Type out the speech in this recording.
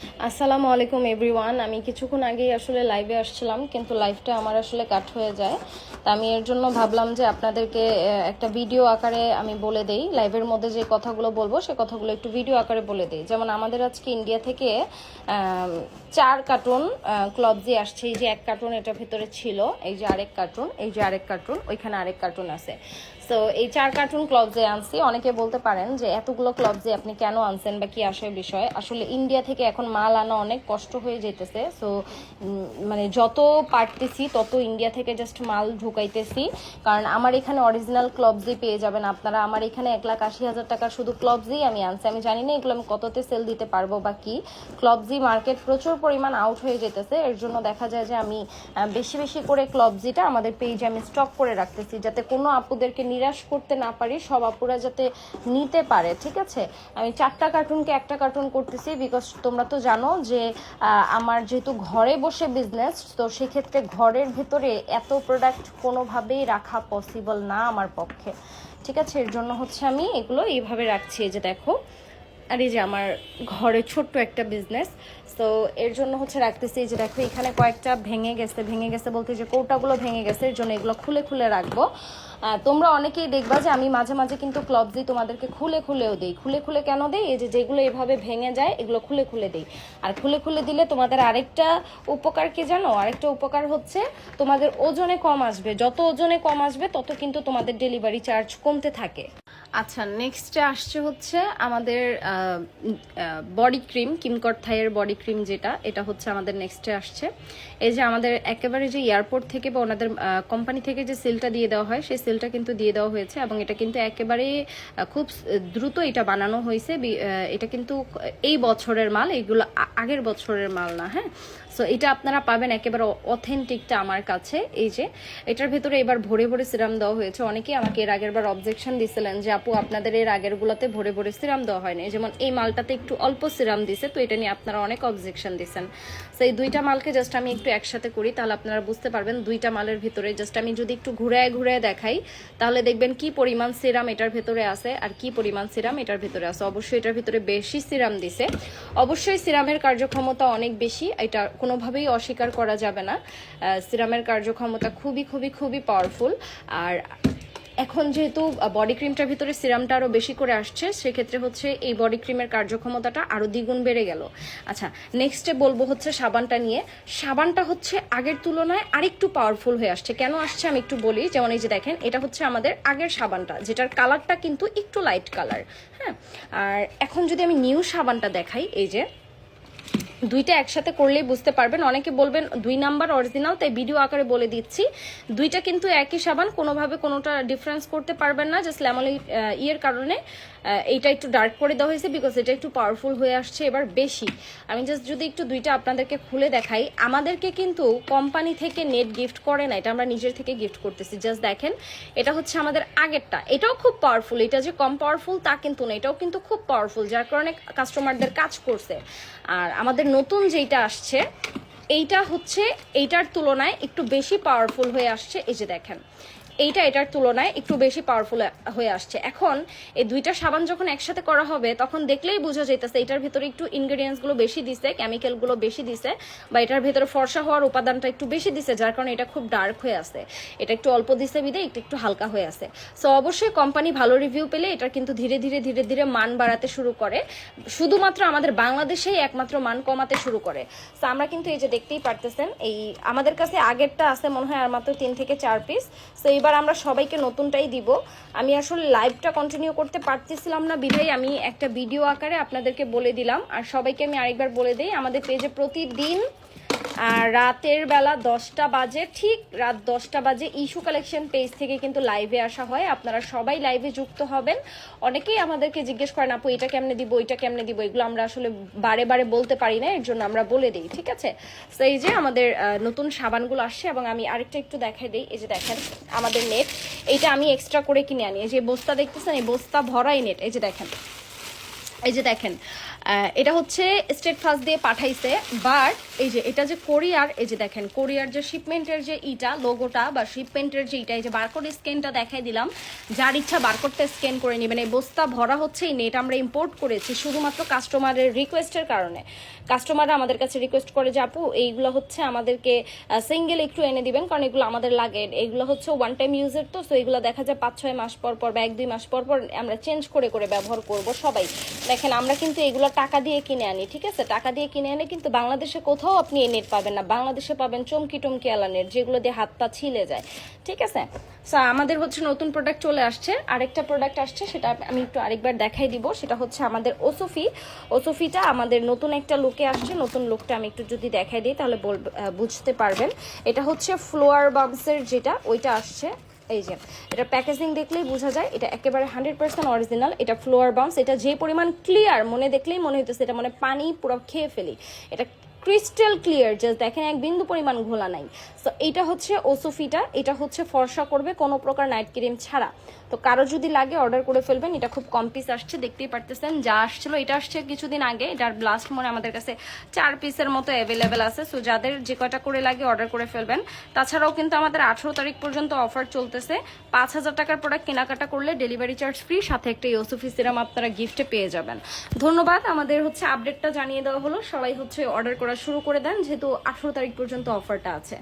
আসসালামু আলাইকুম এভরিওয়ান আমি কিছুক্ষণ আগেই আসলে লাইভে আসছিলাম, কিন্তু লাইভটা আমার আসলে কাট হয়ে যায়। তা আমি এর জন্য ভাবলাম যে আপনাদেরকে একটা ভিডিও আকারে আমি বলে দেই। লাইভের মধ্যে যে কথাগুলো বলব, সে কথাগুলো একটু ভিডিও আকারে বলে দেই। যেমন আমাদের আজকে ইন্ডিয়া থেকে চার কার্টুন ক্লবজি আসছে। এই যে এক কার্টুন এটার ভিতরে ছিল। এই যে আরেক কার্টুন এই যে আরেক কার্টুন ওইখানে আরেক কার্টুন আছে। তো এই চার কার্টুন ক্লবজে আনছি, অনেকে বলতে পারেন যে এতগুলো ক্লবজে আপনি কেন আনছেন বা কি আসার বিষয়? আসলে ইন্ডিয়া থেকে এখন মাল আনা অনেক কষ্ট হয়ে যেতেছে। সো মানে যত পারতেছি, তত ইন্ডিয়া থেকে জাস্ট মাল ঢুকাইতেছি। কারণ আমার এখানে অরিজিনাল ক্লবজি পেয়ে যাবেন আপনারা, আমার এখানে এক লাখ আশি হাজার টাকার শুধু ক্লবজি আমি আনছি। আমি জানি না এগুলো আমি কততে সেল দিতে পারব বা কি। ক্লবজি মার্কেট প্রচুর পরিমাণ আউট হয়ে যেতেছে। এর জন্য দেখা যায় যে আমি বেশি বেশি করে ক্লবজিটা আমাদের পেজে আমি স্টক করে রাখতেছি, যাতে কোনো আপুদেরকে নিরাশ করতে না পারি, সব আপুরা যাতে নিতে পারে, ঠিক আছে? আমি চারটা কার্টুনকে একটা কার্টুন করতেছি বিকজ তোমরা তো জানো যে আমার যেহেতু ঘরে বসে বিজনেস তো সেক্ষেত্রে ঘরের ভেতরে এত প্রোডাক্ট কোনোভাবেই রাখা পসিবল না আমার পক্ষে। ঠিক আছে? এর জন্য হচ্ছে আমি এগুলো এইভাবে রাখছি যে দেখো। আর এই যে আমার ঘরে ছোট্ট একটা বিজনেস তো এর জন্য হচ্ছে রাখতেছি যে দেখো, এখানে কয়েকটা ভেঙে গেছে ভেঙে গেছে বলতে যে কৌটাগুলো ভেঙে গেছে, এর জন্য এগুলো খুলে খুলে রাখব। তোমরা অনেকেই দেখবা যে আমি মাঝে মাঝে কিন্তু ক্লবজি তোমাদেরকে খুলে খুলেও দিই। খুলে খুলে কেন দিই? এই যে যেগুলো এভাবে ভেঙে যায়, এগুলো খুলে খুলে দিই। আর খুলে খুলে দিলে তোমাদের আরেকটা উপকার কি জানো? আরেকটা উপকার হচ্ছে তোমাদের ওজনে কম আসবে। যত ওজনে কম আসবে, তত কিন্তু তোমাদের ডেলিভারি চার্জ কমতে থাকে। আচ্ছা নেক্সটে আসছে হচ্ছে আমাদের বডি ক্রিম কিমকট থাইয়ের বডি ক্রিম যেটা, এটা হচ্ছে আমাদের নেক্সটে আসছে। এই যে আমাদের একেবারে যে এয়ারপোর্ট থেকে বা ওনাদের কোম্পানি থেকে যে সেলটা দিয়ে দেওয়া হয়, সেই সেলটা কিন্তু দিয়ে দেওয়া হয়েছে এবং এটা কিন্তু একেবারে খুব দ্রুত এটা বানানো হয়েছে। এটা কিন্তু এই বছরের মাল, এগুলো আগের বছরের মাল না হ্যাঁ? সো এটা আপনারা পাবেন একেবারে অথেন্টিকটা আমার কাছে। এই যে, এটার ভেতরে এবার ভরে ভরে সিরাম দেওয়া হয়েছে। অনেকেই আমাকে এর আগের বার অবজেকশন দিয়েছিলেন যে আপু, আপনাদের এর আগের গুলাতে ভরে ভরে সিরাম দেওয়া হয়নি। যেমন এই মালটাতে একটু অল্প সিরাম দিছে, তো এটা নিয়ে আপনারা অনেক অবজেকশন দিছেন। তো এই দুইটা মালকে জাস্ট আমি একটু একসাথে করি, তাহলে আপনারা বুঝতে পারবেন দুইটা মালের ভিতরে জাস্ট আমি যদি একটু ঘুরায় ঘুরায় দেখাই, তাহলে দেখবেন কি পরিমাণ সিরাম এটার ভেতরে আছে আর কি পরিমাণ সিরাম এটার ভেতরে আছে। অবশ্যই এটার ভিতরে বেশি সিরাম দিছে। অবশ্যই সিরামের কার্যক্ষমতা অনেক বেশি, এটা কোনোভাবেই অস্বীকার করা যাবে না। সিরামের কার্যক্ষমতা খুবই খুবই খুবই পাওয়ারফুল আর এখন যেহেতু বডি ক্রিমটার ভিতরে সিরামটা আরও বেশি করে আসছে, সেক্ষেত্রে হচ্ছে এই বডি ক্রিমের কার্যক্ষমতাটা আরও দ্বিগুণ বেড়ে গেল। আচ্ছা নেক্সটে বলব হচ্ছে সাবানটা নিয়ে। সাবানটা হচ্ছে আগের তুলনায় আরেকটু পাওয়ারফুল হয়ে আসছে। কেন আসছে আমি একটু বলি, যেমন এই যে দেখেন, এটা হচ্ছে আমাদের আগের সাবানটা, যেটার কালারটা কিন্তু একটু লাইট কালার হ্যাঁ? আর এখন যদি আমি নিউ সাবানটা দেখাই, এই যে দুইটা একসাথে করলেই বুঝতে পারবেন। অনেকে বলবেন দুই নাম্বার অরিজিনাল তাই ভিডিও আকারে বলে দিচ্ছি। দুইটা কিন্তু একই সাবান, কোনোভাবে কোনোটা ডিফারেন্স করতে পারবেন না জাস্ট ল্যামলি ইয়ের কারণে। এইটা একটু ডার্ক করে দেওয়া হয়েছে বিকজ এটা একটু পাওয়ারফুল হয়ে আসছে এবার বেশি। আমি জাস্ট যদি একটু দুইটা আপনাদেরকে খুলে দেখাই, আমাদেরকে কিন্তু কোম্পানি থেকে নেট গিফট করে না, এটা আমরা নিজের থেকে গিফট করতেছি। জাস্ট দেখেন, এটা হচ্ছে আমাদের আগেরটা। এটাও খুব পাওয়ারফুল এটা যে কম পাওয়ারফুল তা কিন্তু না, এটাও কিন্তু খুব পাওয়ারফুল যার কারণে কাস্টমারদের কাজ করছে। আর আমাদের নতুন যেইটা আসছে, এইটা হচ্ছে, এইটার তুলনায় একটু বেশি পাওয়ারফুল হয়ে আসছে, এই যে দেখেন। এইটা এটার তুলনায় একটু বেশি পাওয়ারফুল হয়ে আসছে। এখন এই দুইটা সাবান যখন একসাথে করা হবে, তখন দেখলেই বোঝা যাইতেছে এটার ভিতরে একটু ইনগ্রেডিয়েন্টসগুলো বেশি দিছে কেমিক্যালগুলো বেশি দিছে, বা এটার ভিতরে ফর্সা হওয়ার উপাদানটা একটু বেশি দিছে, যার কারণে এটা খুব ডার্ক হয়ে আছে এটা একটু অল্প দিছে বিদে একটু একটু হালকা হয়ে আছে সো অবশ্যই কোম্পানি ভালো রিভিউ পেলে এটা কিন্তু ধীরে ধীরে ধীরে ধীরে মান বাড়াতে শুরু করে। শুধুমাত্র আমাদের বাংলাদেশেই একমাত্র মান কমাতে শুরু করে। তো আমরা কিন্তু এই যে দেখতেই পারতেছেন, এই আমাদের কাছে আগেরটা আছে মনে হয় আর মাত্র তিন থেকে চার পিস তো এবার আমরা সবাইকে নতুনটাই দিব। আমি আসলে লাইভটা কন্টিনিউ করতে পারতেছিলাম না বিধাই, আমি একটা ভিডিও আকারে আপনাদেরকে বলে দিলাম। আর সবাইকে আমি আরেকবার বলে দিই, আমাদের পেজে প্রতিদিন আর রাতের বেলা দশটা বাজে, ঠিক রাত দশটা বাজে ইস্যু কালেকশন পেজ থেকে কিন্তু লাইভে আসা হয়। আপনারা সবাই লাইভে যুক্ত হবেন। অনেকেই আমাদেরকে জিজ্ঞেস করেন, আপু, এটা কেমনে দিব এটা কেমনে দিব? এগুলো আমরা আসলে বারে বারে বলতে পারি না, এর জন্য আমরা বলে দিই, ঠিক আছে? তো এই যে আমাদের নতুন সাবানগুলো আসছে এবং আমি আরেকটা একটু দেখাই দিই। এই যে দেখেন, আমাদের নেট এইটা আমি এক্সট্রা করে কিনে আনি। এই যে বস্তা দেখতেছেন, এই বস্তা ভরাই নেট এই যে দেখেন এই যে দেখেন এটা হচ্ছে স্টেট ফার্স্ট দিয়ে পাঠাইছে, বাট এই যে এটা যে কোরিয়ার, এই যে দেখেন, কোরিয়ার যে শিপমেন্টের যে ইটা লোগোটা বা শিপমেন্টের যে ইটা, এই যে বারকোড স্ক্যানটা দেখাই দিলাম, যার ইচ্ছা বারকোডটা স্ক্যান করে নেবেন। এই বস্তা ভরা হচ্ছে, এই নেট আমরা ইম্পোর্ট করেছি শুধুমাত্র কাস্টমারের রিকোয়েস্টের কারণে। কাস্টমাররা আমাদের কাছে রিকোয়েস্ট করে যে, আপু, এইগুলো হচ্ছে আমাদেরকে সিঙ্গেল একটু এনে দিবেন, কারণ এগুলো আমাদের লাগে। এগুলো হচ্ছে ওয়ান টাইম ইউজের তো সো এগুলো দেখা যায় পাঁচ ছয় মাস পর পর বা এক দুই মাস পর পর আমরা চেঞ্জ করে করে ব্যবহার করব সবাই। দেখেন, আমরা কিন্তু এগুলো টাকা দিয়ে কিনে আনি, ঠিক আছে? টাকা দিয়ে কিনে আনি কিন্তু বাংলাদেশে কোথাও আপনি এই নেট পাবেন না। বাংলাদেশে পাবেন চমকি টমকি আলা নেট যেগুলো দিয়ে হাত পা ছিলে যায়, ঠিক আছে? সো আমাদের হচ্ছে নতুন প্রোডাক্ট চলে আসছে। আরেকটা প্রোডাক্ট আসছে, সেটা আমি একটু আরেকবার দেখাই দিব। সেটা হচ্ছে আমাদের ওসোফি ওসোফিটা আমাদের নতুন একটা লুকে আসছে। নতুন লুকটা আমি একটু যদি দেখাই দিই, তাহলে বুঝতে পারবেন। এটা হচ্ছে ফ্লোয়ার বামসের যেটা, ওইটা আসছে। এই যে, এটা প্যাকেজিং দেখলেই বোঝা যায়, এটা একেবারে হান্ড্রেড পার্সেন্ট অরিজিনাল এটা ফ্লোয়ার বাউন্স এটা যে পরিমাণ ক্লিয়ার মনে দেখলেই মনে হইতেছে, এটা মানে পানি পুরো খেয়ে ফেলি। এটা ক্রিস্টাল ক্লিয়ার জাস্ট দেখেন এক বিন্দু পরিমাণ ঘোলা নাই। সো এটা হচ্ছে ওসোফিটা এটা। হচ্ছে ফর্সা করবে কোনো প্রকার নাইট ক্রিম ছাড়া। তো কারও যদি লাগে অর্ডার করে ফেলবেন, এটা খুব কম পিস আসছে, দেখতেই পারতেছেন, যা আসছিল এটা আসছে কিছুদিন আগে এটার ব্লাস্ট মনে আমাদের কাছে চার পিসের মতো অ্যাভেলেবেল আছে। সো যাদের যে কয়টা করে লাগে অর্ডার করে ফেলবেন। তাছাড়াও কিন্তু আমাদের আঠেরো তারিখ পর্যন্ত অফার চলতেছে। পাঁচ হাজার টাকার প্রোডাক্ট কেনাকাটা করলে ডেলিভারি চার্জ ফ্রি সাথে একটা ইউসুফি সিরাম আপনারা গিফটে পেয়ে যাবেন। ধন্যবাদ, আমাদের হচ্ছে আপডেটটা জানিয়ে দেওয়া হলো। সবাই হচ্ছে অর্ডার করা শুরু করে দেন, যেহেতু আঠেরো তারিখ পর্যন্ত অফারটা আছে।